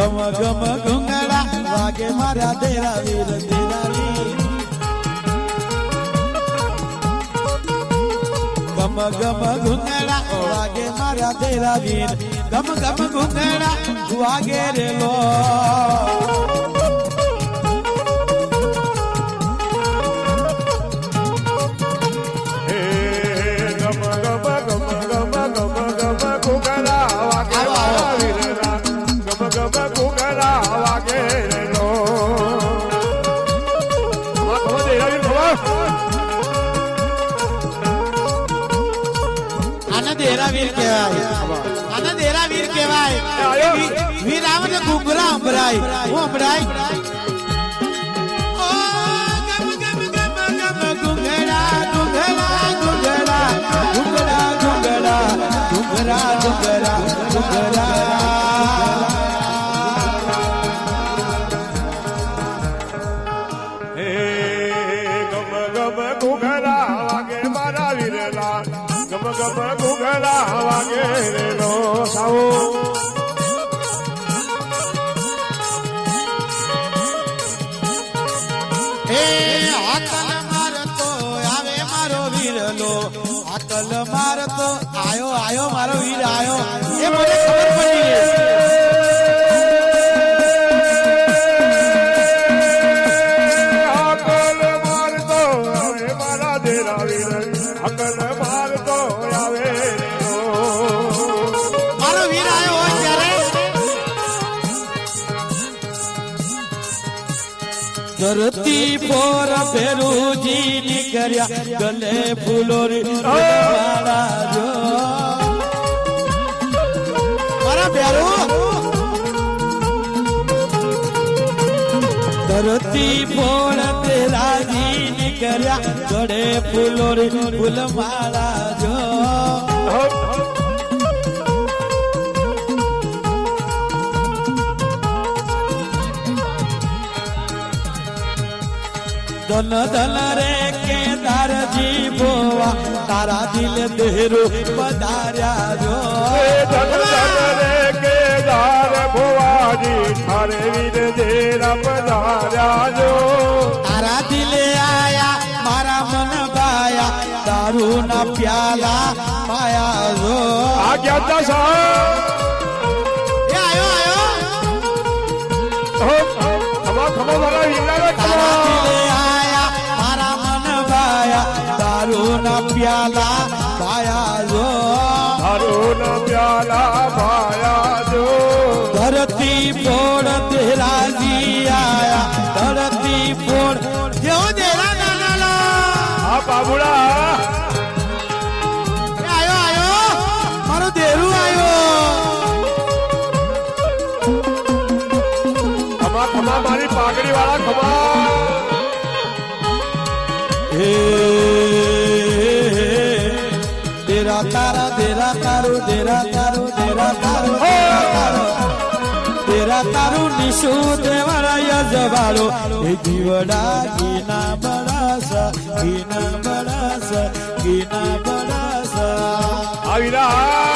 ગમ ગમ ઘુંગળા વાગે મારા તેરા વીર દેરાલી ગમ ગમ ઘુંગળા વાગે મારા તેરા વીર. ગમ ગમ ઘુંગળા વાગે રે દેરાવીર, ખમા. આને દેરા વીર કહેવાય. આનંદ દેરા વીર કહેવાય. વીર આવે ને ઘૂઘરા અંભરાય હું સંભળાય વાગે રે. સાવો એ આકલ મારતો આવે મારો વીરલો આકલ મારો વીર આયો એ મને ખબર ધરતી પર ફેરુજી નીકળ્યા, ગલે ફૂલો જો. મારા ભેરું! ધરતી પર તેરાજી નીકળ્યા, ગળે ફૂલો ફૂલ માળા જો. ધન ધન રે કેદારજી બોવા તારા દિલ દેરો પધાર્યા જો ધન ધન રે કેદાર ભુવાજી થારે વીર દેરા પધાર્યા જો તારા દિલે આયા મારા મન ભાયા દારૂ ના પ્યાલા પાયા જો એ આયો આયો ખમા ખમા મારા વીરના પ્યાલા પાયા જો તારું પ્યાલા ભાયા જો ધરતી પોળ તેરાજી આયા ધરતી પોળ જેવો દેરા નાના હા બાબુડા આયો આયો મારો દેરું આયો ખમા ખમા મારી પાઘડી વાળા ખમા તારું દેરા તારું દેરા તારું દેરા તારું નિશુ દેવરા જવાળો એ જીવડા ગીના બળાસા ગીના બળાસા ગીના બળાસા આવી રહ્યા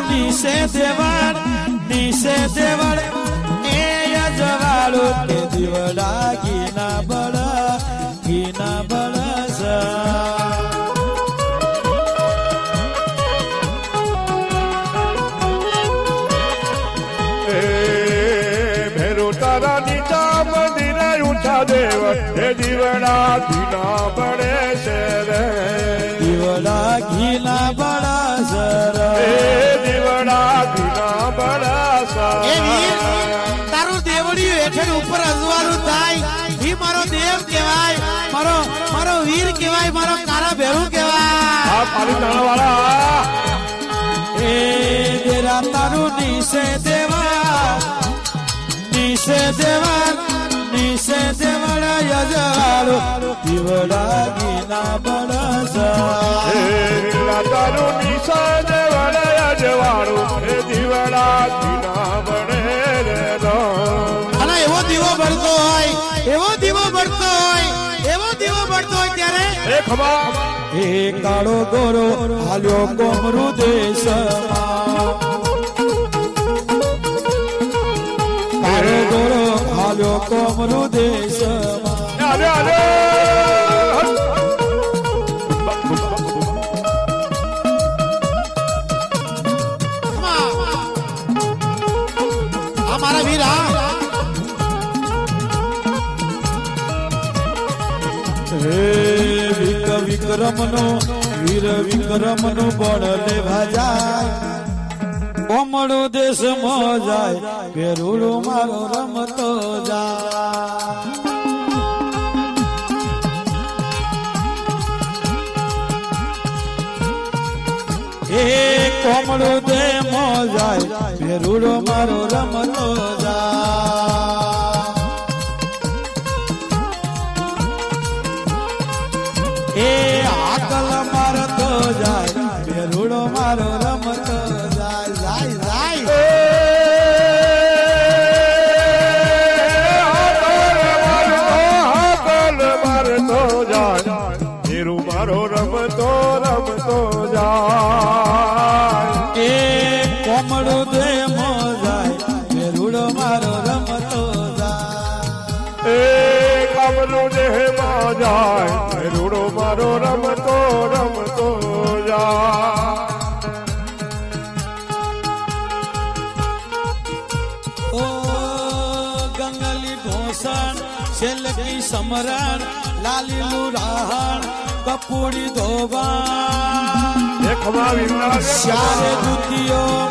દેવળ દેવળ એ યજવાળો તે દીવડા ગીના બળ એ ભેરો તારા નીચા મંદિરે ઊંચા દેવ હે જીવડા ધીના પડે છે રે. દીવડા ઘીના બળસ એ જીવડા ધીના હેઠળ ઉપર અજવાળું થાય. એ મારો દેવ કહેવાય. મારો મારો વીર કહેવાય મારો કારા ભેરું કહેવાય. આ એ દેરા તારું નિશે દેવા નિશે દેવા નિશે દેવડા યજવાળો. દીવડા ગીના બળસા તારું નિશે દેવડા યજવાળો. હે જીવડા એ કાળો ગોરો હાલ્યો કોમરુ દેશ કાળો ગોરો હાલ્યો કોમરુ દેશમાં વિક્રમનો, વીર વિક્રમનો બળ લેવા જાય. દેશ દેશમાં જાય, પેરુડો મારો રમતો જાય. એ કોમળો દે મો જાય, પેરુડો મારો રમતો જા એ કામનું દેહમાં જાય રૂડો મારો રમતો રમતો જાય ઓ ગંગલી ઢોસણ શેલકી સમરણ લાલીલું રાહણ કપૂડી ધોબા દેખમાં વિના શારે દુતિયો